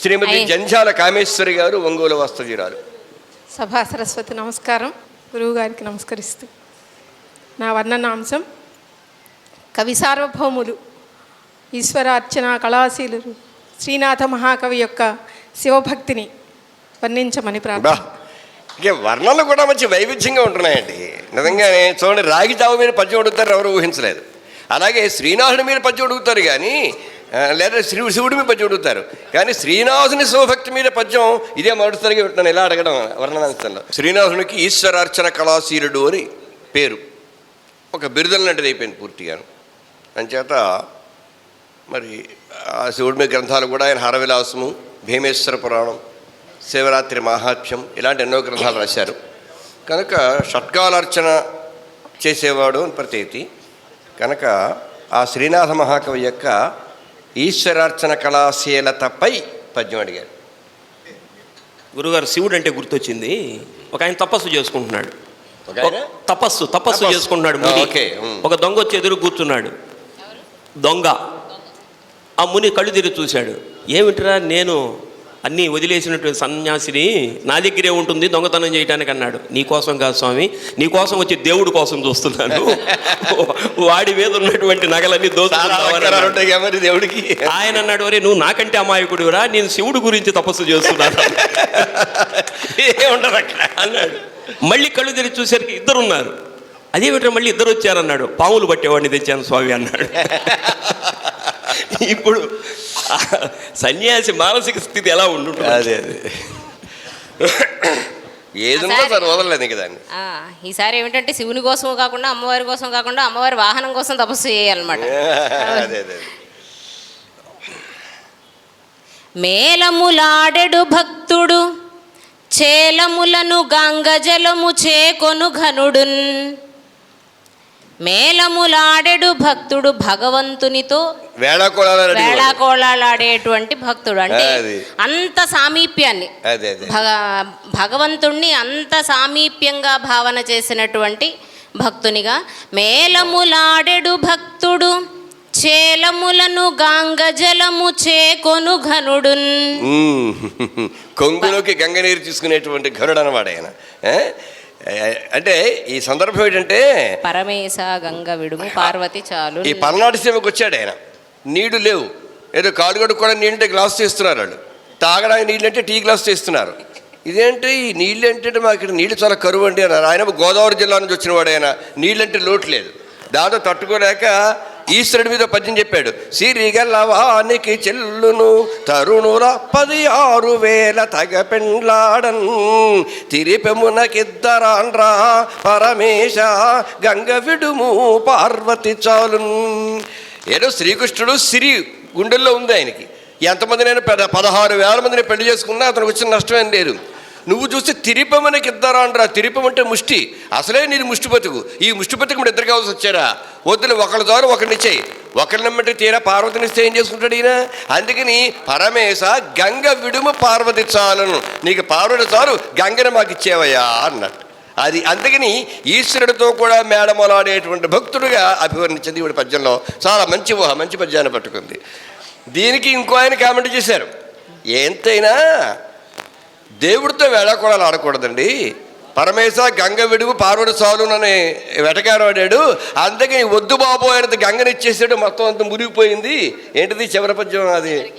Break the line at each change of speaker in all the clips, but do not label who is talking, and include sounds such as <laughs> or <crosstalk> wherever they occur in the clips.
శ్రీమతి. జంజాల కామేశ్వరి గారు ఒంగోలు వస్తజీరాలు
సభా సరస్వతి నమస్కారం. గురువు గారికి నమస్కరిస్తూ. నా వర్ణనాంశం కవి సార్వభౌములు ఈశ్వరార్చన కళాశీలురు శ్రీనాథ మహాకవి యొక్క శివభక్తిని వర్ణించమని ప్రార్థన
ఇక వర్ణనలు కూడా మంచి వైవిధ్యంగా ఉంటున్నాయండి. నిజంగానే చూడండి రాగి చావు మీద పద్యం అడుగుతారు ఎవరు ఊహించలేదు. అలాగే శ్రీనాథుడి మీద పద్యం అడుగుతారు కానీ లేదా శ్రీ శివుడి మీద పద్యం అడుగుతారు. కానీ శ్రీనివాసుని శివభక్తి మీద పద్యం ఇదే మొదటిసారిగా వింటున్నాను ఇలా అడగడం వర్ణనాంశంలో. శ్రీనివాసునికి ఈశ్వరార్చన కళాశీలుడు అని పేరు. ఒక బిరుదల లాంటిది అయిపోయింది పూర్తిగాను అంచేత మరి ఆ శివుడి మీద గ్రంథాలు కూడా ఆయన హరవిలాసము భీమేశ్వర పురాణం శివరాత్రి మహాత్మ్యం ఇలాంటి ఎన్నో గ్రంథాలు రాశారు. కనుక షట్కాలార్చన చేసేవాడు అని ప్రతీతి. కనుక ఆ శ్రీనాథ మహాకవి యొక్క ఈశ్వరార్చన కళాశీలతపై పద్యం అడిగారు.
గురుగారు శివుడు అంటే గుర్తొచ్చింది. ఒక ఆయన తపస్సు చేసుకుంటున్నాడు. తపస్సు తపస్సు. చేసుకుంటున్నాడు
ఓకే.
ఒక దొంగ వచ్చి ఎదురు కూర్చున్నాడు. దొంగ. ఆ ముని కళ్ళు తిరిగి చూశాడు. ఏమిటిరా నేను అన్నీ వదిలేసినటువంటి సన్యాసిని నా దగ్గరే ఉంటుంది దొంగతనం చేయడానికి అన్నాడు. నీ కోసం కాదు స్వామి నీ కోసం వచ్చి దేవుడి కోసం చూస్తున్నాను. <laughs> వాడి మీద ఉన్నటువంటి నగలన్నీ
మరి దేవుడికి.
ఆయన అన్నాడు ఒరే నువ్వు నాకంటే అమాయకుడివిరా నేను శివుడి గురించి తపస్సు చేస్తున్నాను. <laughs>
ఏముండదు అక్కడ.
అన్నాడు. మళ్ళీ కళ్ళు తెరిచి చూసరికి ఇద్దరు ఉన్నారు అదేమిటో మళ్ళీ ఇద్దరు వచ్చారన్నాడు. పాములు పట్టేవాడిని తెచ్చాను స్వామి అన్నాడు. <laughs> ఇప్పుడు సన్యాసి మానసిక స్థితి ఎలా ఉండుంటుంది?
అదే అదే. సార్ వదలలేదు ఇంక దాన్ని.
ఆ, ఈసారి ఏమిటంటే శివుని కోసం కాకుండా అమ్మవారి కోసం కాకుండా అమ్మవారి వాహనం కోసం తపస్సు చేయాలన్నమాట. <laughs>
అదే అదే
మేలములాడెడు భక్తుడు చేలములను గంగజలము చేకొను ఘనుడున్. మేలములాడెడు భక్తుడు భగవంతునితో
వేళాకోళాలు
వేళాకోళాలాడేటువంటి భక్తుడు అంటే. అంత సామీప్యాన్ని భగవంతుణ్ణి అంత సామీప్యంగా భావన చేసినటువంటి భక్తునిగా మేలములాడెడు భక్తుడు చేలములను గాంగజలము చేకొను ఘనుడున్
మ్మ్. కొంగులోకి గంగ నీరు తీసుకునేటువంటి ఘనుడు అనమాట ఆయన? అంటే ఈ సందర్భం ఏంటంటే
పరమేశ గంగ విడుము పార్వతి చాలు.
ఈ పల్నాడు సీమకు వచ్చాడు ఆయన. నీళ్ళు లేవు. ఏదో కాలు కూడా నీళ్ళంటే గ్లాస్ చేస్తున్నారు వాళ్ళు. తాగడానికి నీళ్ళు అంటే టీ గ్లాస్ చేస్తున్నారు. ఇదేంటి? ఈ నీళ్ళు అంటే మాకు ఇక్కడ నీళ్ళు చాలా కరువు అండి అన్నారు. ఆయన గోదావరి జిల్లా నుంచి వచ్చిన వాడు ఆయన. నీళ్ళంటే లోటు లేదు. దాంతో తట్టుకోలేక ఈశ్వరుడి మీద పద్యం చెప్పాడు. సిరిగలవానికి చెల్లును తరుణుల పది ఆరు వేల తగ పెండ్లాడన్ తిరిపెమునకిద్దరాండ్రా పరమేశ గంగ విడుము పార్వతి చాలున్. ఏదో శ్రీకృష్ణుడు సిరి గుండెల్లో ఉంది ఆయనకి. ఎంతమంది నేను పెద్ద పదహారు వేల మందిని పెళ్ళి చేసుకున్నా అతనికి వచ్చిన నష్టం ఏం లేదు. నువ్వు చూస్తే తిరిపమనికి ఇద్దరా అంటారా. తిరిపం అంటే ముష్టి. అసలే నీది ముష్టి బతుకు. ఈ ముష్టి బతుకు మీరు ఇద్దరు కావాల్సి వచ్చారా వద్దులు ఒకళ్ళ ద్వారా ఒకరిని చేయి ఒకరిని నమ్మంటే తీరా పార్వతిని ఇస్తే ఏం చేసుకుంటాడు ఈయన? అందుకని పరమేశ గంగ విడుము పార్వతి చాలను. నీకు పార్వతి చాలు గంగను మాకు ఇచ్చేవయ్యా అన్నట్టు. అది అందుకని ఈశ్వరుడితో కూడా మేడమలాడేటువంటి భక్తుడుగా అభివర్ణించింది ఇవి పద్యంలో. చాలా మంచి ఊహ మంచి పద్యాన్ని పట్టుకుంది. దీనికి ఇంకో ఆయన కామెంట్ చేశారు. ఎంతైనా దేవుడితో వేళాకోళాలు ఆడకూడదండి. పరమేశ గంగ విడుగు పార్వతి సాలునని వెటకారం ఆడాడు. అందుకే వద్దు బాబు ఆయనది గంగనిచ్చేసాడు మొత్తం అంత మురిగిపోయింది ఏంటిది చివరి పద్యం అది?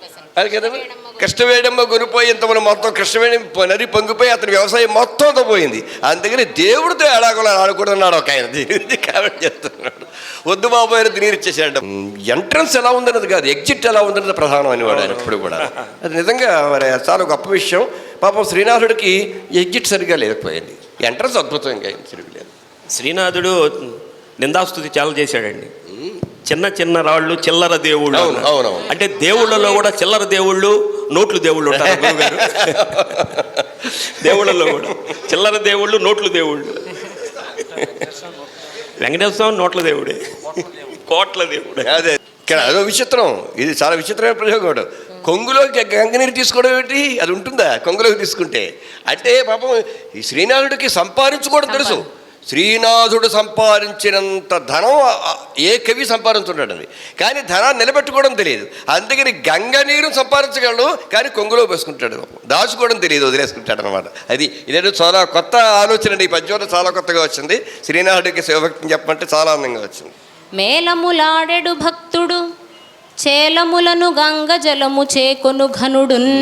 పెసరు.
అది కదా
కృష్ణవేణమ్మ
కృష్ణవేడమ్మ కొనిపోయి ఇంతమంది మొత్తం కృష్ణవేణి నది పొంగిపోయి అతని వ్యవసాయం మొత్తం అంతా పోయింది. అందుకని దేవుడితో ఎలాగోలా ఆడకూడదన్నాడు ఒక ఆయన. కామెంట్ చేస్తున్నాడు. వద్దు బాబు ఆయన నీరు ఇచ్చేసాడు ఎంట్రన్స్ ఎలా ఉందన్నది కాదు ఎగ్జిట్ ఎలా ఉందన్నది ప్రధానం అనేవాడు ఆయన ఎప్పుడు కూడా. అది నిజంగా మరి చాలా గొప్ప విషయం. పాపం శ్రీనాథుడికి ఎగ్జిట్ సరిగా లేకపోయింది. ఎంట్రన్స్ అద్భుతం ఇంకా ఏం తిరుగులేదు.
శ్రీనాథుడు నిందాస్తుతి చాలా చేశాడండి. చిన్న చిన్న రాళ్ళు చిల్లర దేవుళ్ళు. అంటే దేవుళ్ళలో కూడా చిల్లర దేవుళ్ళు నోట్లు దేవుళ్ళు ఉంటారు <laughs> దేవుళ్ళలో కూడా. చిల్లర దేవుళ్ళు నోట్లు దేవుళ్ళు. వెంకటేశ్వర స్వామి నోట్ల దేవుడే. కోట్ల దేవుడే.
అదే. ఇక్కడ అదో విచిత్రం. ఇది చాలా విచిత్రమైన ప్రయోగం కూడా. కొంగులోకి గంగనీరు తీసుకోవడం ఏంటి అది ఉంటుందా? కొంగులోకి తీసుకుంటే. అంటే పాపం ఈ శ్రీనాథుడికి సంపాదించుకోవడం తెలుసు. శ్రీనాథుడు సంపాదించినంత ధనం ఏ కవి సంపాదించుంటాడండి కానీ ధనాన్ని నిలబెట్టుకోవడం తెలియదు. అందుకని గంగ నీరు సంపాదించగలడు కానీ కొంగులో వేసుకుంటాడు దాచుకోవడం తెలియదు వదిలేసుకుంటాడు అనమాట అది ఇదే చాలా కొత్త ఆలోచన అండి. ఈ పద్యంలో చాలా కొత్తగా వచ్చింది. శ్రీనాథుడికి శివభక్తిని చెప్పమంటే చాలా అందంగా వచ్చింది.
మేలములాడెడు భక్తి చేలములను గంగ జలము చేకొను ఘనుడున్.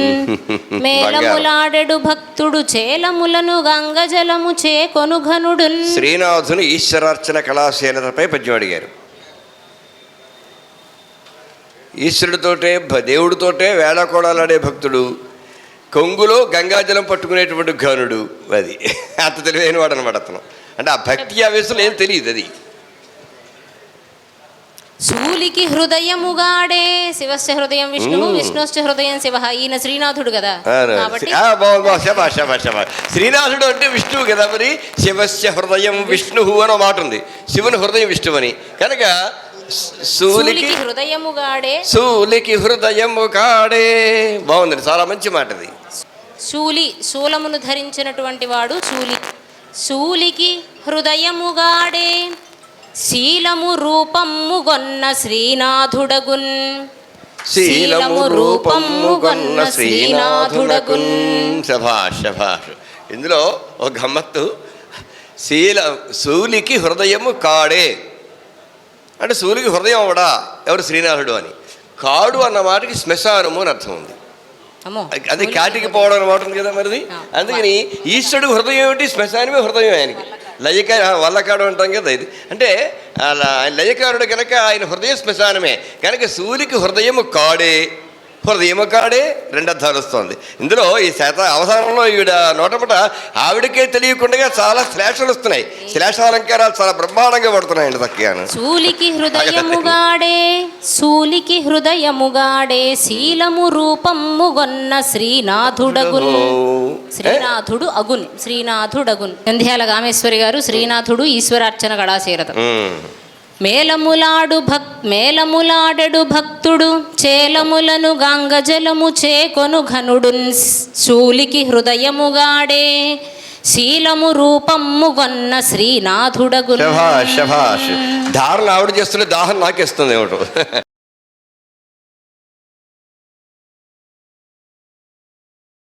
<laughs> మేలములాడెడు భక్తుడు చేలములను గంగ జలము చేకొను ఘనుడున్.
శ్రీనాథుని ఈశ్వరార్చన కళాశీలతపై పద్యం అడిగారు. ఈశ్వరుడితోటే దేవుడితోటే వేళకోళాలాడే భక్తుడు కొంగులో గంగాజలం పట్టుకునేటువంటి ఘనుడు అది. <laughs> అంత తెలివైన వాడు అనమాట అతను. అంటే ఆ భక్తి ఆవేశంలో ఏం తెలియదు అది.
శూలికి హృదయముగాడే. శివస్య హృదయం విష్ణు విష్ణుశ్చ హృదయం శివ. ఈయన శ్రీనాథుడు కదా.
శ్రీనాథుడు అంటే విష్ణువు కదా మరి. శివస్య హృదయం విష్ణువు అనో మాట ఉంది. శివుని హృదయం విష్ణువు అని. కనుక శూలికి
శూలికి హృదయముగాడే.
శూలికి హృదయము కాడే బాగుందండి చాలా మంచి మాట అది.
శూలి శూలమును ధరించినటువంటి వాడు శూలి శూలికి హృదయముగాడే. శీలము రూపము గొన్న శ్రీనాథుడగున్.
శీలము రూపము గొన్న శ్రీనాథునకున్ శభాష్ శభాష్ ఇందులో ఒక గమ్మత్తు శీల శూలికి హృదయము కాడే. అంటే శూలికి హృదయం అవడా? ఎవరు శ్రీనాథుడు అని. కాడు అన్న మాటకి శ్మశానము అని అర్థం ఉంది. అది కాటికి పోవడం అన్నమాట ఉంది కదా మరిది? అందుకని ఈశ్వరుడు హృదయం ఏమిటి? శ్మశానమే హృదయం ఆయనకి. లయక వల్లకాడు అంటాం కదా ఇది. అంటే ఆయన లయకారుడు కనుక ఆయన హృదయ శ్మశానమే కనుక సూర్యుకి హృదయము కాడే హృదయము కాడే రెండు అర్థాలు వస్తుంది. ఇందులో ఈ శాత అవసానంలో ఈవిడ నోటపట ఆవిడకే తెలియకుండా చాలా శ్లేషలు వస్తున్నాయి. శ్లేషాలంకారాలు చాలా బ్రహ్మాండంగా పడుతున్నాయండి చక్కగాను
శూలికి హృదయముగాడే శూలికి హృదయముగాడే శీలము రూపము గొన్న శ్రీనాథుడగున్ శ్రీనాథుడు అగున్ శ్రీనాథుడగున్. నంద్యాల కామేశ్వరి గారు శ్రీనాథుడు ఈశ్వరార్చన
ఉమ్.
మేలములాడు భక్ మేలములాడెడు భక్తుడు చేలములను గంగజలము చేకొను ఘనుడున్ శూలికి హృదయముగాడే. శీలము రూపము
శభాష్ శభాష్. ధారణ ఆవిడ చేస్తుంటే దాహం నాకేస్తుంది ఏమిటో